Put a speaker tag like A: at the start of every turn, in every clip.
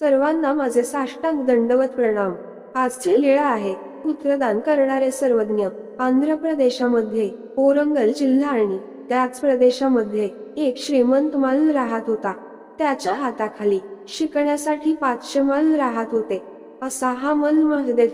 A: सर्वांना माझे साष्टांग दंडवत प्रणाम. आजची लीळा आहे. पुत्रदान करणारे सर्वज्ञ आंध्र प्रदेशामध्ये ओरंगल जिल्हा आणि त्याच प्रदेशामध्ये एक श्रीमंत माल राहत होता. त्याच्या हाताखाली शिकण्यासाठी पाचशे माल राहत होते. असा हा मल महादेव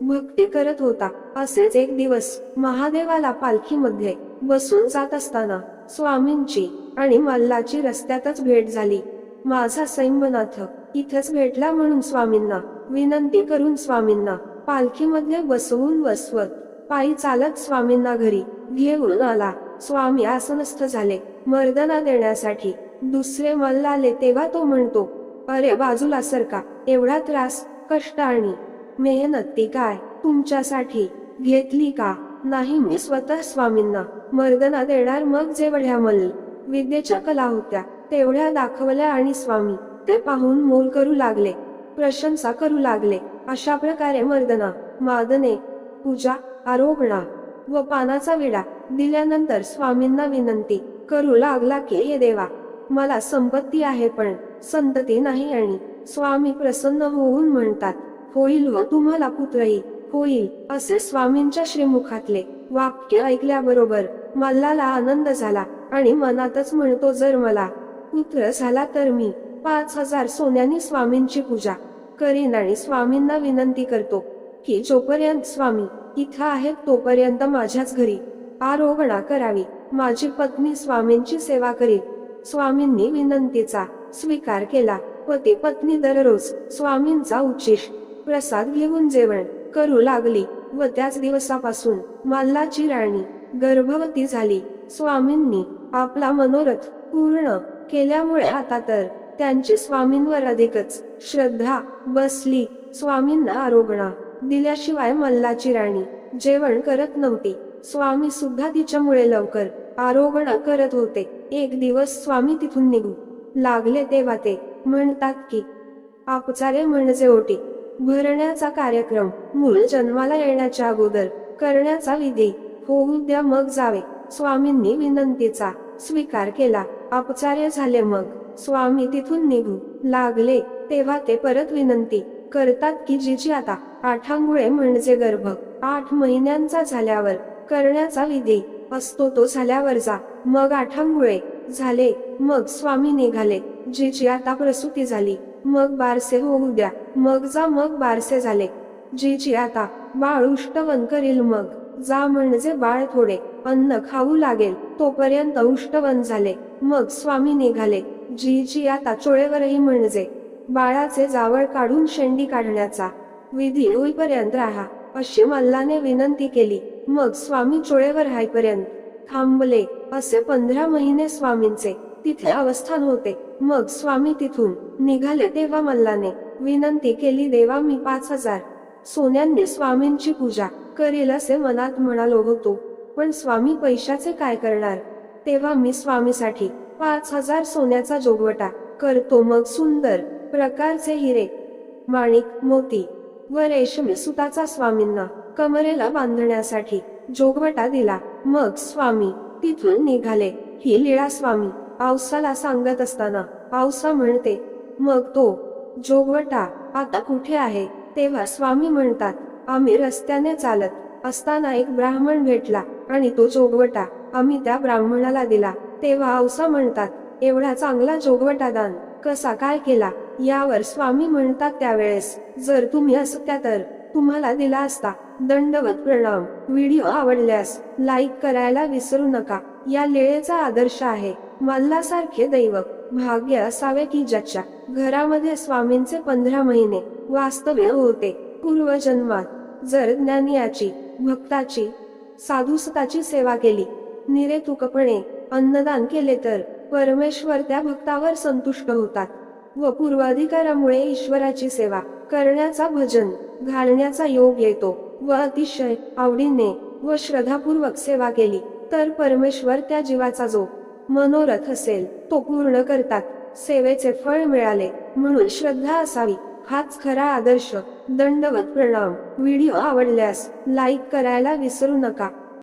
A: भक्ती करत होता. असेच एक दिवस महादेवाला पालखीमध्ये बसून जात असताना स्वामींची आणि मल्लाची रस्त्यातच भेट झाली. माझा सैंबनाथ इथेच भेटला म्हणून स्वामींना. विनंती करून स्वामींना पालखीमध्ये बसवून बसवत पायी चालत स्वामींना घरी घेऊन आला. स्वामी आसनस्थ झाले मर्दना देण्यासाठी. दुसरे मल्ल आले तेव्हा तो म्हणतो अरे बाजूला सरका एवढा त्रास कष्ट आणि मेहनत ती काय? तुमच्यासाठी घेतली का? नाही मी स्वतः स्वामींना मर्दना देणार मग जेवढ्या मल्ल विद्येच्या कला होत्या तेवढ्या दाखवल्या आणि स्वामी ते पाहून मोल करू लागले प्रशंसा करू लागले. अशा प्रकारे मर्दना मादने पूजा आरोपणा व पानाचा विडा दिल्यानंतर स्वामींना विनंती करू लागला की हे देवा मला संपत्ती आहे पण संतती नाही आणि स्वामी प्रसन्न होऊन म्हणतात होईल व तुम्हाला पुत्रही होईल असे स्वामींच्या श्रीमुखातले वाक्य ऐकल्याबरोबर मल्लाला आनंद झाला आणि मनातच म्हणतो जर मला पुत्र झाला तर मी पाच हजार सोन्यानी स्वामींची पूजा करीन आणि स्वामींना विनंती करतो की जोपर्यंत स्वामी इथं आहेत तोपर्यंत माझ्याच घरी आरोगणा करावी. माझी पत्नी स्वामींची सेवा करील. स्वामींनी विनंतीचा स्वीकार केला व ती पत्नी दररोज स्वामींचा उच्चिष प्रसाद घेऊन जेवण करू लागली व त्याच दिवसापासून मल्लाची राणी गर्भवती झाली. स्वामींनी आपला मनोरथ पूर्ण केल्यामुळे आता तर त्यांची स्वामींवर अधिकच श्रद्धा बसली स्वामींना आरोगणा दिल्याशिवाय मल्लाची राणी जेवण करत नव्हती. स्वामी सुद्धा तिच्यामुळे लवकर आरोगणा करत होते. एक दिवस स्वामी तिथून निघू लागले तेव्हा ते म्हणतात की आपचारे म्हणजे ओटी. भरण्याचा कार्यक्रम मूळ जन्माला येण्याच्या अगोदर करण्याचा विधी होऊ द्या मग जावे. स्वामींनी विनंतीचा स्वीकार केला. अपचार्य झाले मग. स्वामी तिथून निघू. लागले तेव्हा ते परत विनंती करतात की जिची आता आठांगुळे म्हणजे गर्भ. आठ महिन्यांचा झाल्यावर करण्याचा विधी असतो तो झाल्यावर जा. मग आठांगुळे झाले मग स्वामी निघाले. जिची आता प्रसूती झाली. मग बारसे होऊ द्या. मग जा मग बारसे झाले. जिची आता बाळ उष्टवन करील मग. जा म्हणजे बाळ थोडे अन्न खाऊ लागेल तोपर्यंत उष्टवन झाले. मग स्वामी निघाले. जी जी आता चोळेवरही म्हणजे. बाळाचे जावळ काढून शेंडी काढण्याचा विधी होईपर्यंत राहा अशी मल्लाने विनंती केली. मग स्वामी चोळेवर हायपर्यंत थांबले. असे पंधरा महिने स्वामींचे तिथे अवस्थान होते. मग स्वामी तिथून निघाले तेव्हा मल्लाने विनंती केली देवा मी पाच हजार सोन्यांनी स्वामींची पूजा करेल असे मनात म्हणालो होतो. पण स्वामी पैशाचे काय करणार? तेव्हा मी स्वामीसाठी पाच हजार सोन्याचा जोगवटा करतो मग सुंदर प्रकारचे हिरे माणिक मोती व रेशमी सुताचा स्वामींना कमरेला बांधण्यासाठी जोगवटा दिला. मग स्वामी तिथून निघाले. ही लीळा स्वामी पावसाला सांगत असताना पावसा म्हणते मग तो जोगवटा आता कुठे आहे? तेव्हा स्वामी म्हणतात आम्ही रस्त्याने चालत असताना एक ब्राह्मण भेटला आणि तो जोगवटा आम्ही त्या ब्राह्मणाला दिला. तेव्हा औसा म्हणतात एवढा चांगला जोगवटा दान कसा काय केला? यावर स्वामी म्हणतात त्यावेळेस जर तुम्ही असत्या तर तुम्हाला दिला असता दंडवत प्रणाम. व्हिडिओ आवडल्यास लाईक करायला विसरू नका. या लेळेचा आदर्श आहे. मल्लासारखे दैवक भाग्य असावे की ज्याच्या घरामध्ये स्वामींचे पंधरा महिने वास्तव्य होते. पूर्वजन्मात जर ज्ञानियाची भक्ताची साधुसताची सेवा केली निरेतुकपणे अन्नदान केले तर परमेश्वर त्या भक्तावर संतुष्ट होतात व पूर्वाधिकारामुळे ईश्वराची सेवा करण्याचा भजन घालण्याचा योग येतो व अतिशय आवडीने व श्रद्धापूर्वक सेवा केली तर परमेश्वर त्या जीवाचा जो मनोरथ असेल तो पूर्ण करतात सेवेचे फळ मिळाले म्हणून श्रद्धा असावी. हाच खरा आदर्श दंडवत प्रणाम. व्हिडिओ आवडल्यास लाईक करायला विसरू नका.